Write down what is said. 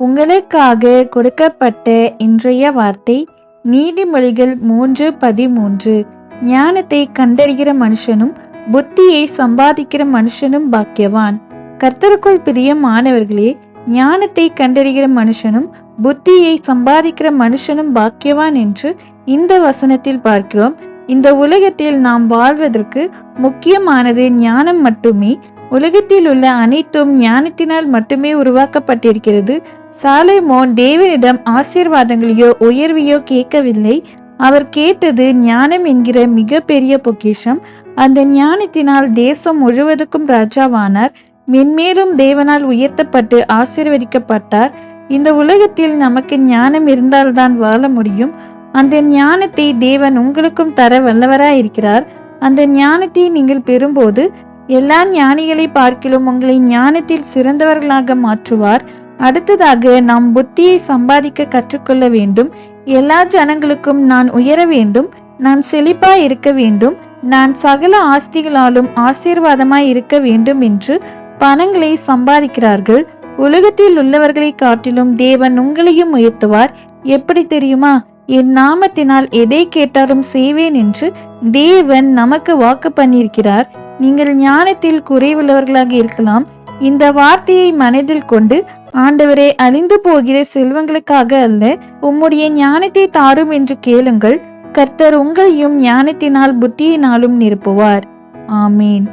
உங்களுக்காக கொடுக்கப்பட்ட இன்றைய வார்த்தை நீதிமொழிகள் மூன்று பதிமூன்று. ஞானத்தை கண்டறிகிற மனுஷனும் புத்தியை சம்பாதிக்கிற மனுஷனும் பாக்கியவான். கர்த்தருக்குள் பிரியமானவர்களே ஞானத்தை கண்டறிகிற மனுஷனும் புத்தியை சம்பாதிக்கிற மனுஷனும் பாக்கியவான் என்று இந்த வசனத்தில் பார்க்கிறோம். இந்த உலகத்தில் நாம் வாழ்வதற்கு முக்கியமானது ஞானம் மட்டுமே. உலகத்தில் உள்ள அனைத்தும் ஞானத்தினால் மட்டுமே உருவாக்கப்பட்டிருக்கிறது. சாலைமோன் தேவனிடம் ஆசீர்வாதங்களையோ உயர்வையோ கேட்கவில்லை. அவர் கேட்டது ஞானம் என்கிற மிக பெரிய பொக்கிஷம். அந்த ஞானத்தினால் தேசம் முழுவதுக்கும் ராஜாவானார். மென்மேலும் தேவனால் உயர்த்தப்பட்டு ஆசீர்வதிக்கப்பட்டார். இந்த உலகத்தில் நமக்கு ஞானம் இருந்தால்தான் வாழ முடியும். அந்த ஞானத்தை தேவன் உங்களுக்கும் தர வல்லவராயிருக்கிறார். அந்த ஞானத்தை நீங்கள் பெறும்போது எல்லா ஞானிகளை பார்க்கிலும் உங்களை ஞானத்தில் சிறந்தவர்களாக மாற்றுவார். அடுத்ததாக நாம் புத்தியை சம்பாதிக்க கற்றுக்கொள்ள வேண்டும். எல்லா ஜனங்களுக்கும் நான் உயர வேண்டும். நான் செழிப்பா இருக்க வேண்டும். நான் சகல ஆஸ்திகளாலும் ஆசீர்வாதமாய் இருக்க வேண்டும் என்று பணங்களை சம்பாதிக்கிறார்கள். உலகத்தில் உள்ளவர்களை காட்டிலும் தேவன் உங்களையும் உயர்த்துவார். எப்படி தெரியுமா? என் நாமத்தினால் எதை கேட்டாலும் செய்வேன் என்று தேவன் நமக்கு வாக்கு பண்ணியிருக்கிறார். நீங்கள் ஞானத்தில் குறைவுள்ளவர்களாக இருக்கலாம். இந்த வார்த்தையை மனதில் கொண்டு ஆண்டவரே அழிந்து போகிற செல்வங்களுக்காக அல்ல உம்முடைய ஞானத்தை தாரும் என்று கேளுங்கள். கர்த்தர் உங்களையும் ஞானத்தினால் புத்தியினாலும் நிரப்புவார். ஆமீன்.